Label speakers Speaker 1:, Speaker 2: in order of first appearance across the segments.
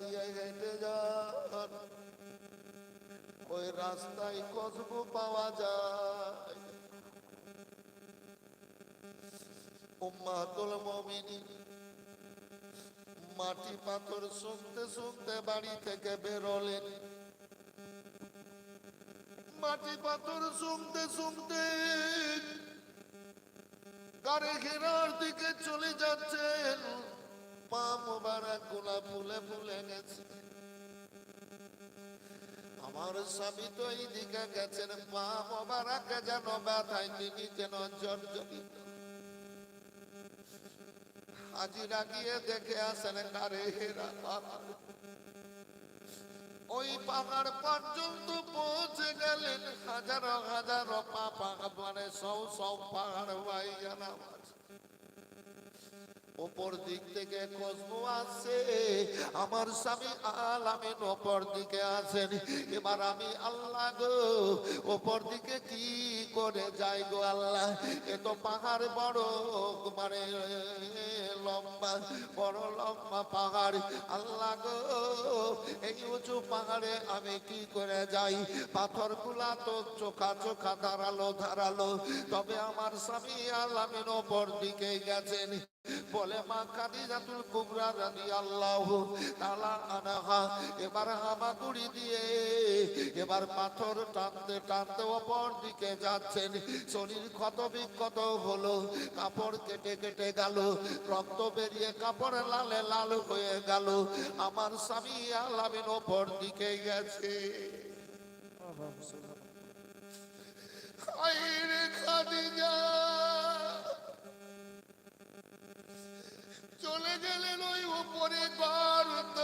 Speaker 1: দিয়ে হেঁটে যান। ওই রাস্তায় কসবু পাওয়া যায়। মাটি পাথর শুনতে শুনতে বাড়ি থেকে বেরোলেন। মাটি পাথর শুনতে শুনতে গাড়ি ঘেরার দিকে চলে যাচ্ছেন। পা মোবারকগুলা ফুলে ফুলে গেছে। আমার স্বামী তো এই দিকে গেছেন, পা মোবারক যেন ব্যথায় তিনি যেন জর্জরিত হাজিরা গিয়ে দেখে আসেন, কারে হেরা ওই পাহাড় পর্যন্ত পৌঁছে গেলেন, হাজারো হাজারো পা পাহাড় মানে সব সব পাহাড় ভাই জানা ওপর দিক থেকে খুশবু আছে। আমার স্বামী আলামিন ওপর দিকে আছেন। এবার আমি আল্লাহ গো ওপর দিকে কি করে যাই গো আল্লাহ? এ তো পাহাড় বড় মানে লম্বা, বড় লম্বা পাহাড়। আল্লাহ গো, এই উঁচু পাহাড়ে আমি কি করে যাই? পাথরগুলা তো চোখা চোখা ধারালো ধারালো। তবে আমার স্বামী আলামিন ওপর দিকে গেছেন। বলে মা খাদিজাতুল কুবরা রাদিয়াল্লাহু তাআলা আনহা এবার হামাগুড়ি দিয়ে এবার পাথর টানতে টানতে ওপর দিকে যাচ্ছেন। শরীর ক্ষত বিক্ষত হলো কাপড় কেটে কেটে গেল রক্ত বেরিয়ে কাপড় লালে লাল হয়ে গেল। আমার স্বামী আলামিন ওপর দিকে গেছে খাদিজা! চলে গেলেন ওই উপরে গর্ত।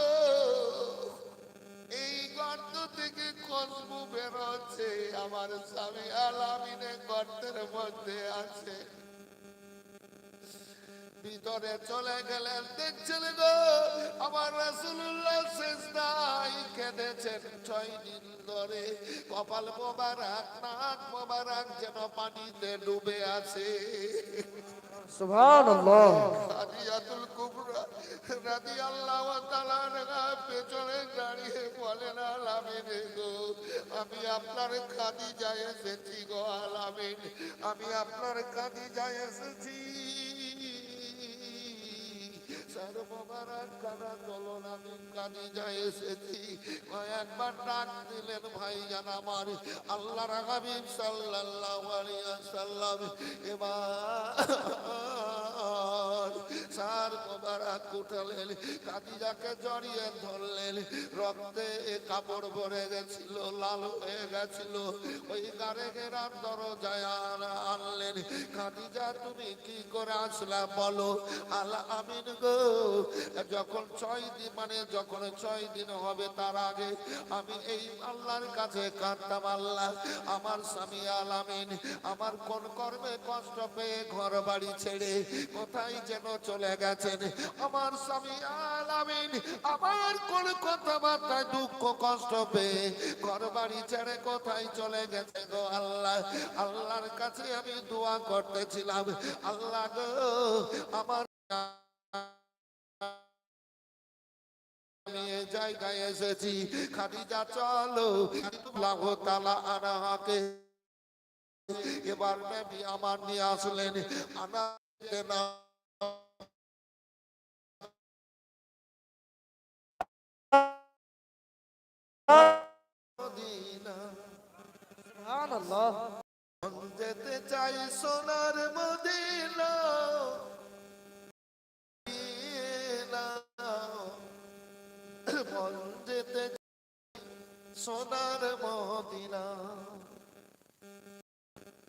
Speaker 1: এই গর্ত থেকে খুশবু বেরোচ্ছে আমার স্বামী আলামিনে গর্তের মধ্যে আছে। ভিতরে চলে গেলেন দেখছেন গো আমার রাসূলুল্লাহ শেষদাই কেঁদেছেন ছয় দিন ধরে। কপাল মোবারক নাক মোবারক যেন পানিতে ডুবে আছে।
Speaker 2: সুবহানাল্লাহ।
Speaker 1: হাদিয়াতুল কুবরা তাআলা আনহা পেছনে দাঁড়িয়ে বলেন আলামিন গো, আমি আপনার খাদিজায় এসেছি গো, আলামিন, আমি আপনার আমি খাদিজায় এসেছি। দিলেন, ভাই সাল্লাল্লাহু আলাইহি ওয়াসাল্লাম, এবার সার মোবারক উঠালেন কাদিজাকে জড়িয়ে ধরলেন রক্তে কাপড় ভরে গেছিল, লাল হয়ে গেছিল। ওই গাড়ে ঘেরার দরজায় আন- আনলেন। খাদিজা, তুমি কি করে আসলা বলো? আল্লাহ আমিন গো, যখন ছয় দিন মানে যখন ছয় দিন হবে তার আগে আমি এই আল্লাহর কাছে কাঁদতাম, আল্লাহ আমার স্বামী আলামিন আমার কোন কর্মে কষ্ট পেয়ে ঘর বাড়ি ছেড়ে কোথায় যেন চলে গেছেন। আমার স্বামী আলামিন, আমার কোন কথাবার্তায় দুঃখ, কষ্ট পেয়ে ঘর বাড়ি ছেড়ে কোথায় চলে গেছে গো আল্লাহ? আল্লাহর কাছে আমি দোয়া করতেছিলাম। আল্লাহ গো, আমার আমি এই জায়গায় এসেছি। খাদিজা, চলো, আল্লাহ তালা আনাহাকে এবার নবী আমার নিয়ে আসলেন। আনা না যেতে চাই সোনার মদিনা। যেতে সোনার মদিনা।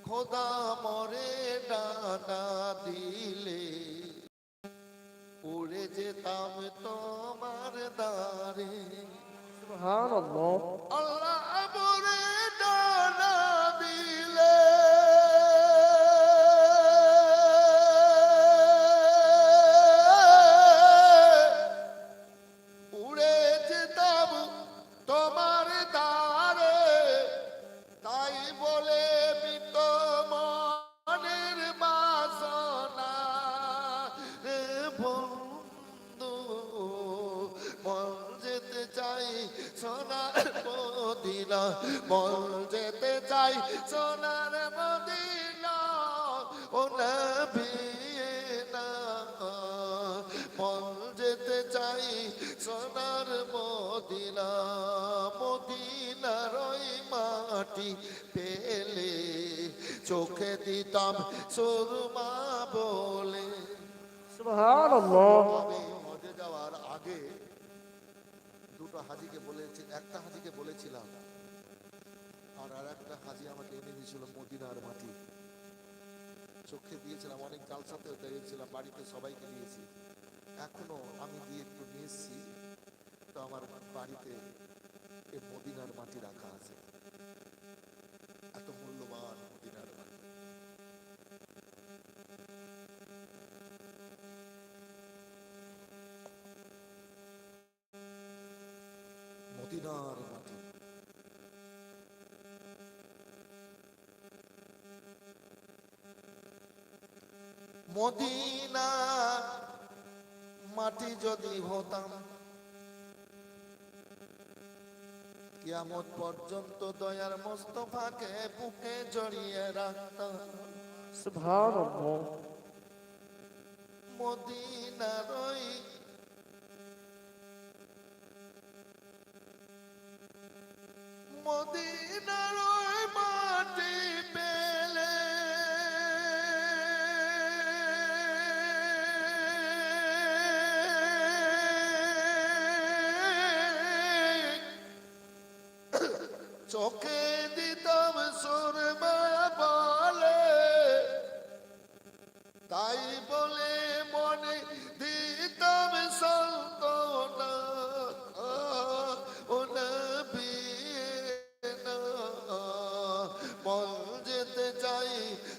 Speaker 1: খোদা মরে ডানা দিলে, উড়ে যেতাম তোমার দারে
Speaker 2: সুবহানাল্লাহ।
Speaker 1: আল্লাহ আমরে ডানা দুটো হাজিকে বলেছি, একটা হাজিকে বলেছিলাম। আর আর একটা হাজি আমাকে এনে দিয়েছিল মদিনার মাটি। চোখে দিয়েছিলাম, অনেক জালসাতেও দিয়েছিলাম বাড়িতে সবাইকে দিয়েছি। এখনও আমি দিয়ে একটু নিয়ে এসেছি, তো আমার বাড়িতে এই মদিনার মাটি রাখা আছে। এত মূল্যবান মদিনার মাটি মদিনার মাটি মদিনা মাটি যদি হতাম কিয়ামত পর্যন্ত দয়ার মোস্তফাকে বুকে জড়িয়ে রাখতাম। মদিনার ওই মদিনার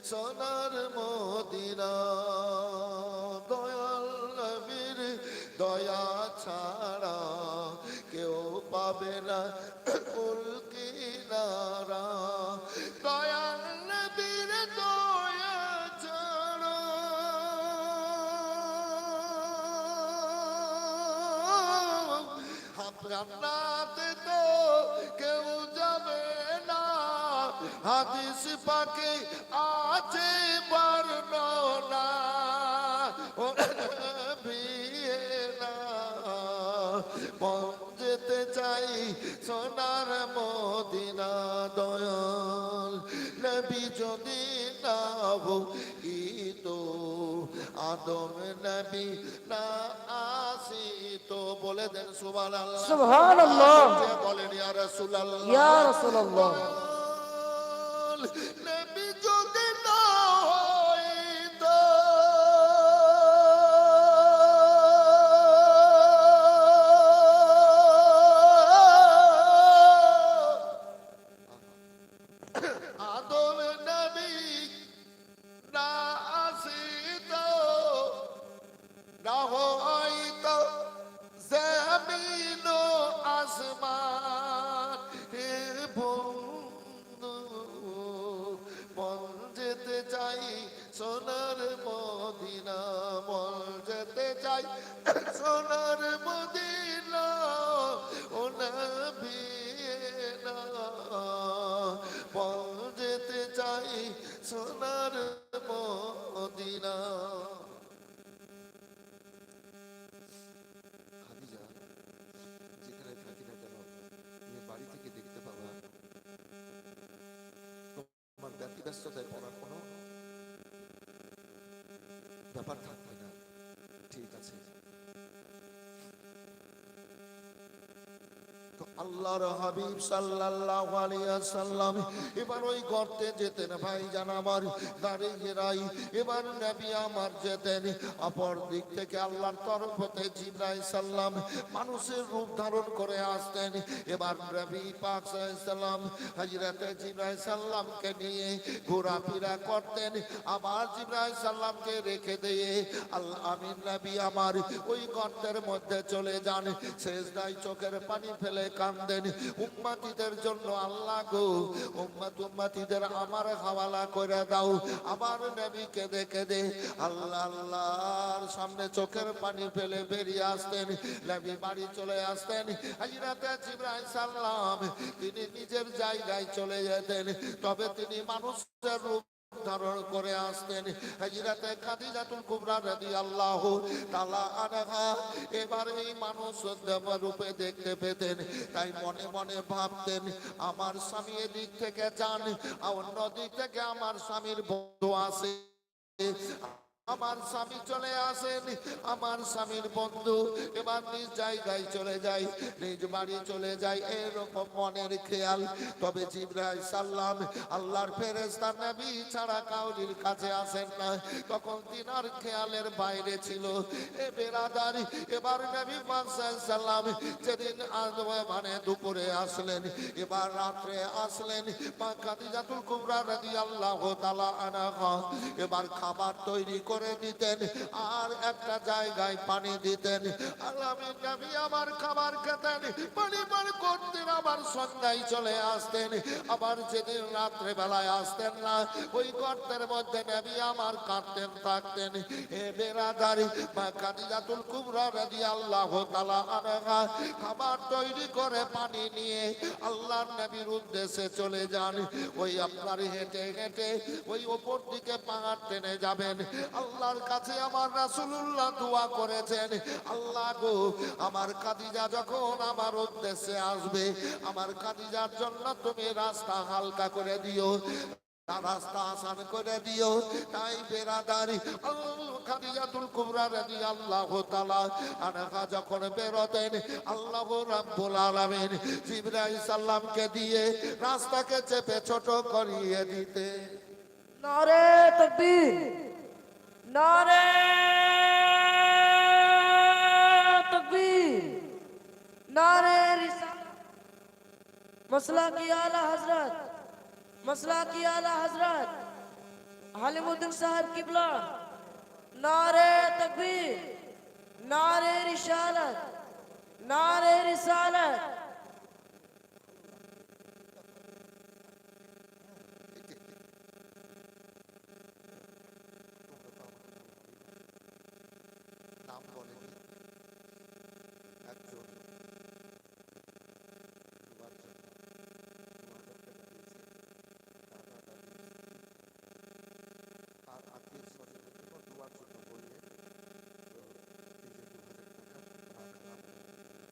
Speaker 1: সোনার মদিনা। দয়াল। নবী যদি না তো আদম নবী না আসি তো। বলে দেন সুবহানাল্লাহ।
Speaker 2: সুবহানাল্লাহ।
Speaker 1: বলেন ইয়া রাসূলুল্লাহ।
Speaker 2: ইয়া রাসূলুল্লাহ।
Speaker 1: ব্যস্ততায় পড়ার কোনো ব্যাপার থাকবে না ঠিক আছে তো আল্লাহর হাবিব সাল্লাল্লাহু আলাইহি ওয়াসাল্লাম। এবার ওই গর্তে যেতেন, ভাই জানাবার দাঁড়িয়ে রাই এবার নবী আমার যেতেন, অপর দিক থেকে আল্লাহর তরফ হতে জিব্রাইল সাল্লাম মানুষের রূপ ধারণ করে আসতেন। এবার নবী পাক সাল্লাম হযরতে জিব্রাইল সাল্লামকে নিয়ে ঘোরাফেরা করতেন। আবার জিব্রাইল সাল্লামকে রেখে দিয়ে আল্লাহ আমিন নবী আমার ওই গর্তের মধ্যে চলে যান। শেষদায় চোখের পানি ফেলে কান্দেন। উম্মাতিদের জন্য আল্লাহ গো, উম্মাত উম্মাতিদের আমার হাওয়ালা করে দাও, আমার নবী কেঁদে কেঁদে আল্লাহ আল্লাহর সামনে চোখের পানি ফেলে বেরিয়ে আসতেন, নবী বাড়ি চলে আসতেন। হাজিরাতে জিব্রাইল সাল্লাম, তিনি নিজের জায়গায় চলে যেতেন, তবে তিনি মানুষের রূপ ধারণ করে আসতেন। হাজিরাতে খাদিজাতুল কুবরা রাদিয়াল্লাহু তাআলা আনহা এবার এই মানুষ দেব রূপে দেখতে পেতেন। তাই মনে মনে ভাবতেন, আমার স্বামী এদিক থেকে যান অন্য দিক থেকে আমার স্বামীর বন্ধু আসে আমার স্বামী চলে আসেন, আমার স্বামীর বন্ধু এবার নিজ জায়গায় চলে যায়, নিজ বাড়ি চলে যায়, এরকম মনের খেয়াল। তবে জিব্রাইল সাল্লাম আল্লাহর ফেরেশতা নবী ছাড়া কাউরির কাছে আসেন না। তখন তিনার খেয়ালের বাইরে ছিল এ বেরাদারি। এবার নবী সাল্লাম যেদিন মানে দুপুরে আসলেন, এবার রাত্রে আসলেন, মা খাদিজাতুল কুবরা রাদিয়াল্লাহু তাআলা আনহা। এবার খাবার তৈরি করে দিতেন, আর একটা জায়গায় পানি দিতেন। নবী আমার খাবার খেতেন, পানি পান করতেন, আবার সন্ধ্যায় চলে আসতেন। আবার যেদিন রাত্রে বেলায় আসতেন না, ওই গর্তের মধ্যে নবী আমার কাঁদতেন, থাকতেন। এ বেরাদারি, মা খাদিজাতুল কুবরা রাদিয়াল্লাহু তাআলা আনহা, খাবার তৈরি করে পানি নিয়ে আল্লাহর নবীর উদ্দেশ্যে চলে যান। ওই আপনার হেঁটে হেঁটে ওই ওপর দিকে পাহাড় টেনে যাবেন। আল্লাহর কাছে আমার রাসূলুল্লাহ দোয়া করেছেন, আল্লাহ গো, আমার খাদিজা যখন আমার উদ্দেশ্যে আসবে, আমার খাদিজার জন্য তুমি রাস্তা হালকা করে দিও রাস্তা আসান করে দিও, তাই বেরাদারি খাদিজাতুল কুবরা রাদিয়াল্লাহু তাআলা আনহা যখন বেরোতেন, আল্লাহ রাব্বুল আলামিন জিবরাইল সাল্লামকে দিয়ে রাস্তাকে চেপে ছোট করিয়ে দিতে
Speaker 2: নারে তকবীর। नारे तकबीर, नारे मसला की आला हज़रत, मसला की आला हज़रत, हलीमुद्दीन साहब की ब्ला नारे तकबीर, नारे रिशालत नारे रिसालत।
Speaker 1: নাম বলেনি একজন দুবার জন্য দু হাজার টাকা দিয়েছে আর আত্মীয় স্বজনের জন্য দুবার জন্য বললে তো এই যে দু হাজার টাকা রাখলাম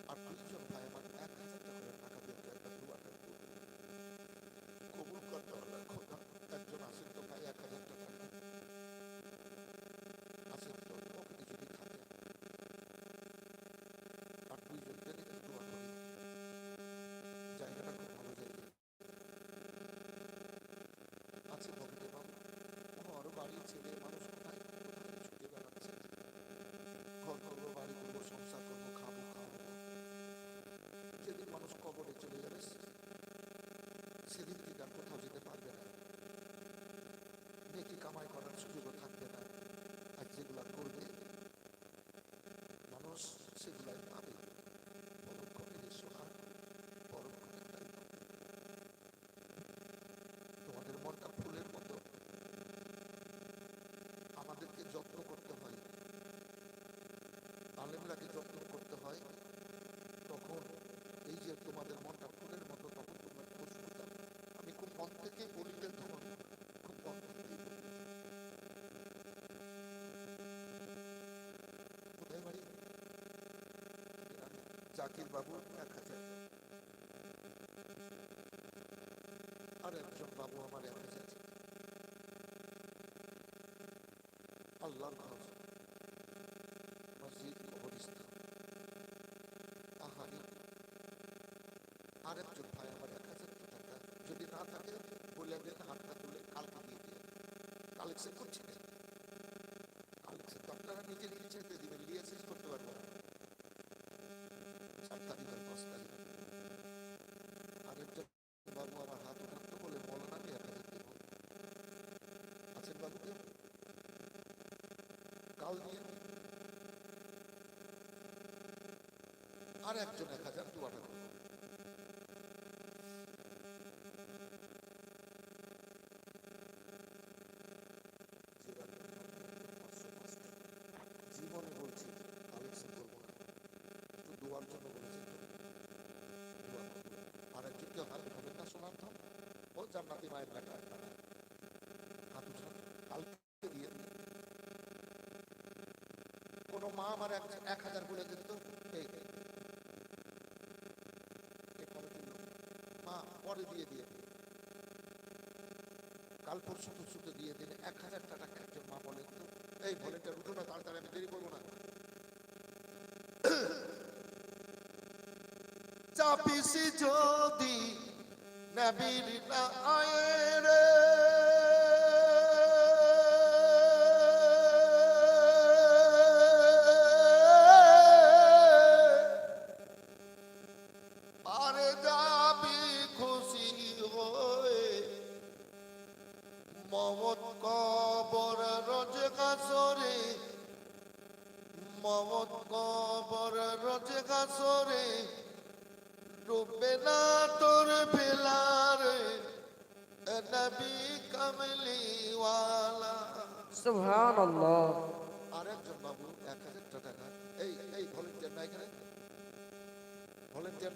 Speaker 1: আর দুইজন ভাই আমার এক হাজার টাকা করে টাকা দিতে একটা দুয়াটা কবুল করতে হবে খোদা একজন আসেন তো ভাই এক হাজার টাকা আসেন তো পকেটে যদি থাকে আর দুইজন যদি দোয়া করি জায়গাটা খুব ভালো জায়গা আছে পকেটে বাবু। ঘর বাড়ি ছেলে, মানুষ কোথায়? কোথায় ছুটে বেড়াচ্ছে? ঘর করব, বাড়ি করব, সংসার করব, খাব খাব যেদিন মানুষ কবরে চলে যাবে সেদিন থেকে আর কোথাও যেতে পারবে না। নেকি কামাই করার সুযোগও থাকবে না। আর যেগুলা করবে, মানুষ সেগুলাই পাবে পরোক্ষ মেরে সোহা পরোক্ষ মেরে তোমাদের মনটা ফুলের মতো আমাদেরকে যত্ন করতে হয়। আলেমরাকে যত্ন করতে হয়। তখন এই যে তোমাদের মনটা ফুলের মতো, তখন তোমরা খুশবুটা আমি খুব মন থেকে বলি যে, তোমার খুব মন থেকেই কোথায় বাড়ি? জাকির বাবু, এক হাজার। আর একজন বাবু আমার এক হাজার। আল্লাহর ঘর মসজিদ কবরস্থান আহারি আর একজন ভাই আমার এক হাজার টাকা, যদি না থাকে বলে দেন হাতটা তুলে কালকে দিয়ে দিয়ে কালেকশন করছি না কালেকশন তো আপনারা নিজের ইচ্ছাতে দিবেন, নিয়ে শেষ করতে পারব আর তারিখ আরেকজন বাবু আমার হাত উঠাতে বলে বলো না আমি এক হাজার দেবো আছেন বাবু কাল দিয়ে আর একজন এক হাজার দু আটা বলছি একটু আর না। শোনার ও জান্নাতি মায়ের লেখা মা আমার এক হাজার বলে দিত। কমিটির লোক। মা পরে দিয়ে দিয়ে কাল পরশু দিয়ে দিলে। এক হাজার টাকা একজন মা বলেন তো এই ভলেন্টিয়ার উঠো না, তাড়াতাড়ি আমি দেরি করব না। চাপিসি যদি নবীর না আয়ে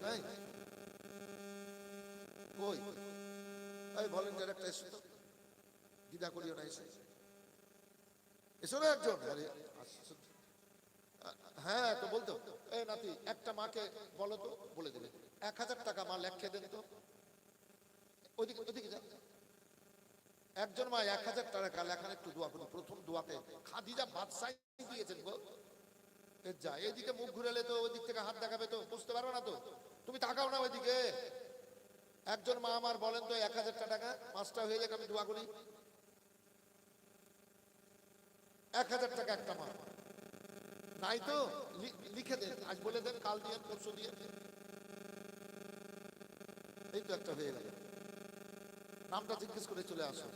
Speaker 1: নাই? কই? এই এসো তো। করিও না, এসে। এসো না একজন। হ্যাঁ তো বলতো এই নাতি, একটা মাকে বলো তো। বলে দেবে এক হাজার টাকা মা লেখে দেন তো। ওইদিকে ওইদিকে যা। একজন মা এক হাজার টাকা লেখার একটু দোয়া করি। প্রথম দোয়াতে খাদিজা বাদশাই দিয়েছেন গো। এ যা, এদিকে মুখ ঘুরালে তো ওই থেকে হাত দেখাবে তো, বুঝতে পারো না তো। তুমি তাকাও না ওইদিকে। একজন মা আমার বলেন তো, এক হাজার টাকা, পাঁচটা হয়ে যাক, আমি দোয়া করি। এক হাজার টাকা একটা মা। নাই তো লিখে দেন, আজ বলে দেন, কাল দিয়ে, পরশু দিয়ে। এই তো একটা হয়ে গেল। নামটা জিজ্ঞেস করে চলে আসো।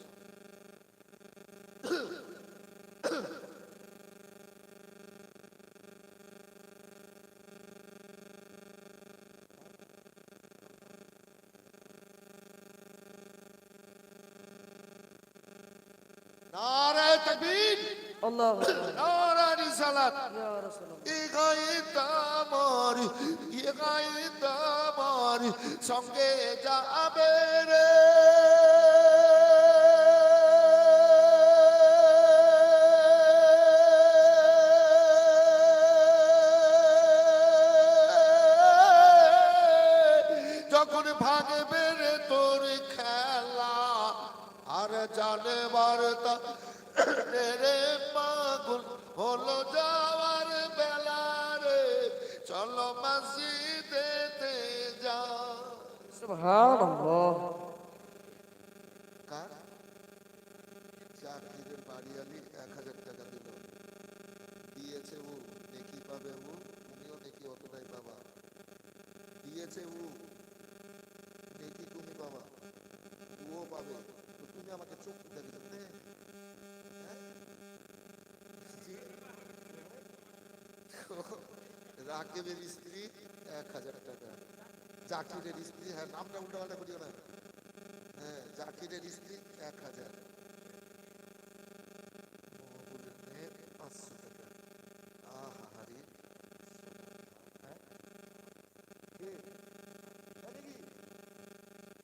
Speaker 1: তাকবীর
Speaker 2: আল্লাহু আকবার।
Speaker 1: আর রিসালাত
Speaker 2: ইয়া রাসূলুল্লাহ।
Speaker 1: ইগাইত আমার ইগাইত মারি সঙ্গে যাবে রে। আর জানে বার্তা। রে পাগল হলো যাওয়ার বেলা রে। চলো মসজিদেতে যা।
Speaker 2: সুবহানাল্লাহ।
Speaker 1: কার? চাকরির বাড়িয়ালি এক হাজার টাকা দিল। দিয়েছে ও নেকি পাবে ও তুমিও নেকি অতটাই পাবা। দিয়েছে ও নেকি তুমি পাবা। ও পাবে। তুমি আমাকে চোখ দেখে যেতে রাকেবের স্ত্রী, এক হাজার টাকা। জাকিরের স্ত্রী হ্যাঁ নামটা উল্টা পাল্টা করিও না। হ্যাঁ জাকিরের স্ত্রী, এক হাজার মহবুবের মেয়ে পাঁচশো টাকা আহা হারি হ্যাঁ কে? জানে কি?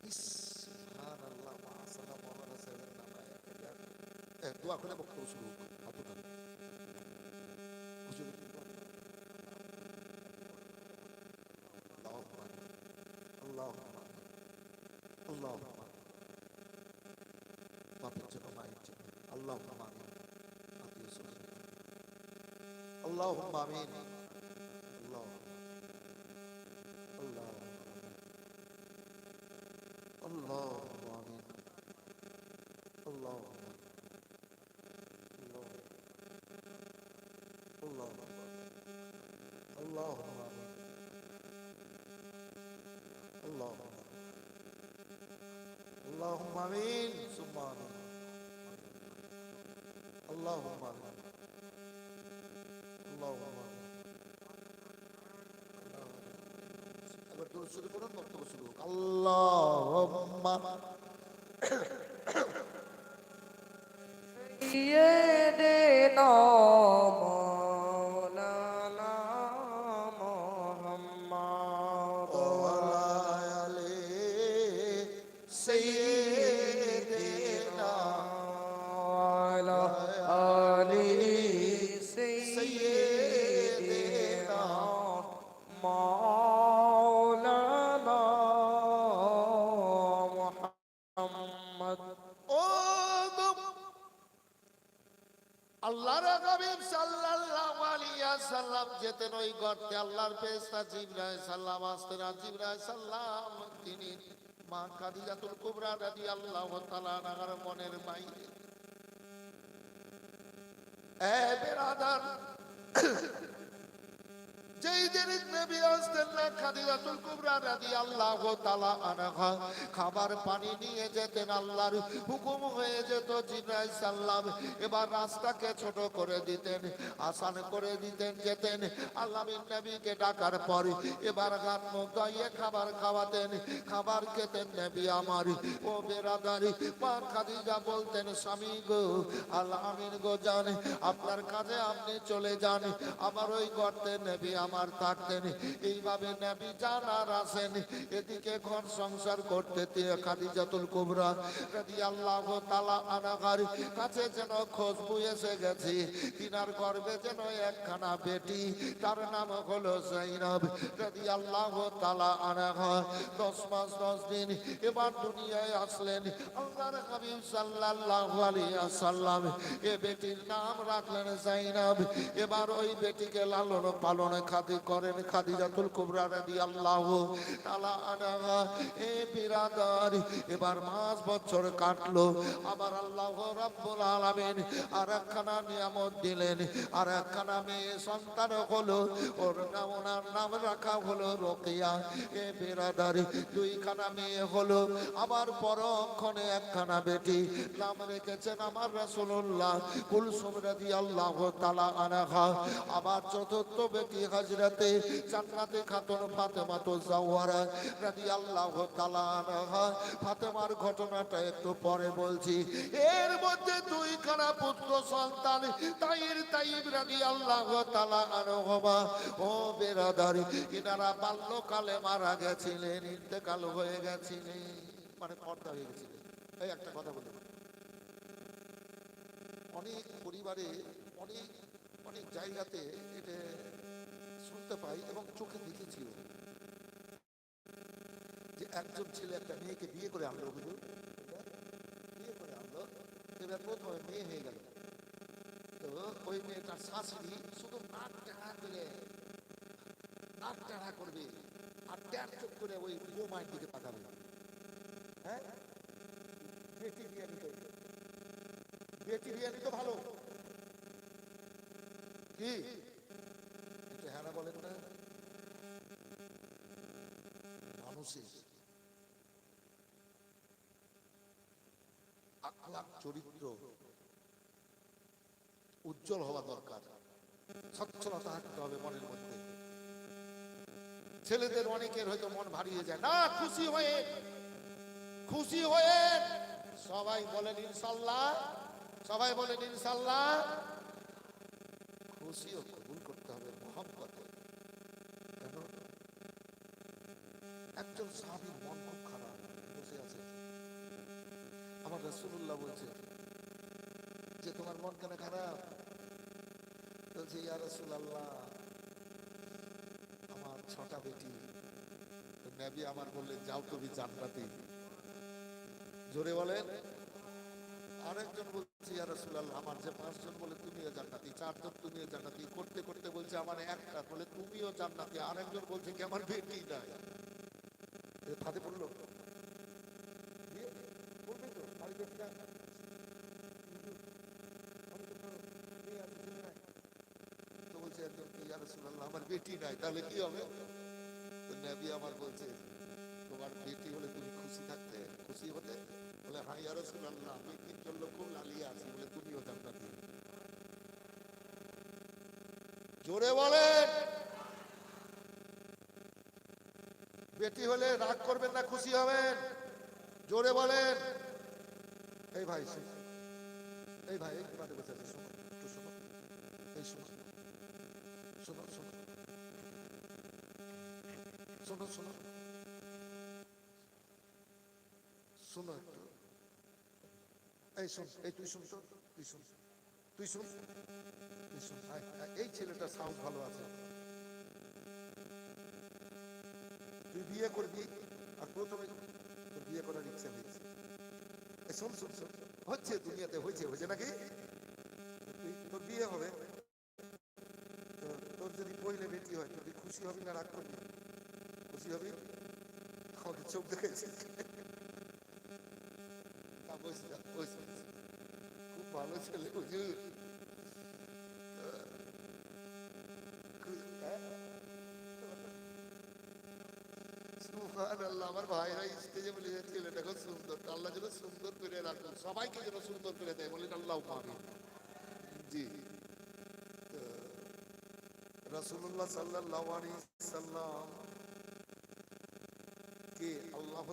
Speaker 1: ইস, সুবহানাল্লাহ, মাশাআল্লাহ, মৌলানা সাহেবের নামায় এক হাজার। এ, দোয়া করে বক্তব্য শুরু হোক। আমিন। আল্লাহুম্মা আমিন। বাপের জন্য মায়ের জন্য আল্লাহ আমিন আত্মীয় আল্লাহ আমিন আল্লাহ আল্লাহ আল্লাহ আমিন আল্লাহ আল্লাহ আল্লাহ আল্লাহ আল্লাহ আমিন সুমান আল্লাহ আমিন আল্লাহ আবার কেউ শুরু করুন বক্তব্য শুরু
Speaker 2: আল্লাহ Yeah.
Speaker 1: আল্লাহর হাবিব সাল্লাল্লাহু আলাইহি সাল্লাম যেতেন ওই গর্তে, আল্লাহর ফেরেশতা জিবরাইল সাল্লাম আসতেন আর জিবরাইল সাল্লাম তিনি মা খাদিজাতুল কুবরা রাদিয়াল্লাহু তাআলা নাগার মনের বাইরে। এ বেরাদার খাবার পানি নিয়ে যেতেন, আল্লাহর হুকুম হয়ে যেত জিবরাইল এবার রাস্তাকে ছোট করে দিতেন, আসান করে দিতেন, যেতেন। আল্লাহর নবীকে ডাকার পর এবার গান গাইয়ে খাবার খাওয়াতেন, খাবার খেতেন নবী আমার। ও বেরাদারি, মা খাদিজা বলতেন, স্বামী গো, আল্লাহ আমিন গো, জান, আপনার কাজে আপনি চলে যান, আমার ওই গর্তে নবী আমার থাকতেন এইভাবে নবী যান আর আসেন এদিকে ঘর সংসার করতে খাদিজাতুল কুবরা রাদিয়াল্লাহু তাআলা আনহার কাছে যেন খুশবু এসে গেছে। তিনার গর্ভে যেন একখানা বেটি, তার নাম হলো জাইনব রাদিয়াল্লাহু তাআলা আনহা। দশ মাস, দশ দিন এবার দুনিয়ায় আসলেন। আল্লাহর হাবিব সাল্লাল্লাহু আলাইহি ওয়াসাল্লাম এ বেটির নাম রাখলেন জাইনব। এবার ওই বেটিকে লালন পালন খাদি করেন খাদিজাতুল কুবরা রাদিয়াল্লাহু তাআলা আনহা। এ বিরাদার, এবার মাস বছর কাটলো। আবার আল্লাহ রাব্বুল আলামিন আর একখানা নিয়ামত দিলেন। আর একখানা মেয়ে সন্তান হলো, ওর নাম ওনার নাম রাখা হলো রোকেয়া। এ বিরাদার, দুইখানা মেয়ে হলো, আবার পরক্ষণে একখানা বেটি। নাম রেখেছেন আমার রাসূলুল্লাহ কুলসুম রাদিয়াল্লাহু তাআলা আনহা। আবার চতুর্থ বেটি হযরতে জান্নাতে খাতুন ফাতেমা তো জাওয়ারা রাদিয়াল্লাহু তাআলা আনহা। ফাতেমার ঘটনাটা একটু পরে বলছি। এর মধ্যে দুইখানা পুত্র সন্তান, তাইর তাইব রাদিয়াল্লাহু তাআলা আনহুমা। ও বেরাদার ইনারা বাল্যকালে মারা গেছিলেন, ইন্তেকাল হয়ে গেছিলেন। মানে পর্দা হয়ে গেছিলেন। এই একটা কথা বলি অনেক পরিবারে, অনেক অনেক জায়গাতে এটা শুনতে পাই এবং চোখে দেখেছিও। যে একজন ছেলে একটা মেয়েকে বিয়ে করে আনলো হুজুর, বিয়ে করে আনলো, এবার প্রথমে মেয়ে হয়ে গেল। তো ওই মেয়েটার শাশুড়ি শুধু নাক টানা করে, নাক করবে আর ট্যার চোখ করে ওই দিকে তাকাবে। হ্যাঁ? বেটি বিয়ে নিত বেটি বিয়ে নিত ভালো। কি? বলেন না মানুষের আখলাক চরিত্র উজ্জ্বল হওয়া দরকার। সচ্ছলতা থাকতে হবে মনের মধ্যে। ছেলেদের অনেকের হয়তো মন ভারিয়ে যায়, না, খুশি হয়ে খুশি হয়ে। সবাই বলেন, ইনশাল্লাহ। সবাই বলেন, ইনশাল্লাহ। খুশিও কবুল করতে হবে মহব্বতে কেন একজন স্বামীর মন খুব খারাপ, বসে আছে। আমার রসুল্লাহ বলছে, যে তোমার মন কেন খারাপ? বলছে, ইয়া রসুল্লাহ আমার ছটা বেটি, নবী আমার বললেন, যাও তুমি জান্নাতে। জোরে বলেন। আরেকজন বলছে, ইয়া রাসূলুল্লাহ, আমার যে পাঁচজন বলে তুমিও জান্নাতি, চারজন তুমিও জান্নাতি। করতে করতে বলছে, আমার একটা বলে তুমিও জান্নাতি। আরেকজন বলছে, কি আমার বেটি নাই? ফাঁদে পড়ল। তো বাড়ি বেটি নাই তো কোনো মেয়ে আছে, ছেলে নাই। তো বলছে একজন রাসূলুল্লাহ আমার বেটি নাই তাহলে কি হবে? তো নবী আমার বলছে তোমার বেটি হলে খুশি থাকতে খুশি হতে? বলে বলে জোরে বলেন বেটি হলে রাগ করবেন না, খুশি হবেন। জোরে বলেন। এই ভাই এই ভাই, এই শোনো শোনো। শোনো শোনো শোনো। শোনো একটু। এই শোন, এই তুই শুন তুই শুন তুই শুন। তুই এই ছেলেটার সাউন্ড ভালো আছে। তুই বিয়ে করবি, আর প্রথমে তোর বিয়ে করার ইচ্ছা হয়েছে। শোন শোন শোন, হচ্ছে দুনিয়াতে হয়েছে হয়েছে নাকি? তোর
Speaker 3: বিয়ে হবে। তোর যদি পইলে বেটি হয়, তুই খুশি হবি না রাগ করবি? খুশি হবি? আমাকে চোখ
Speaker 1: বলছি। খুব ভালো ছেলে হুজুর সুবহানাল্লাহ, আমার ভাইরা স্টেজে বলে যে ছেলেটা খুব সুন্দর আল্লাহ যেন সুন্দর করে রাখুন সবাইকে যেন সুন্দর করে দেয়। বলেন আল্লাহ পাবে। জি।
Speaker 3: রসুল্লাহ সাল্লাহ সাল্লাম কে আল্লাহ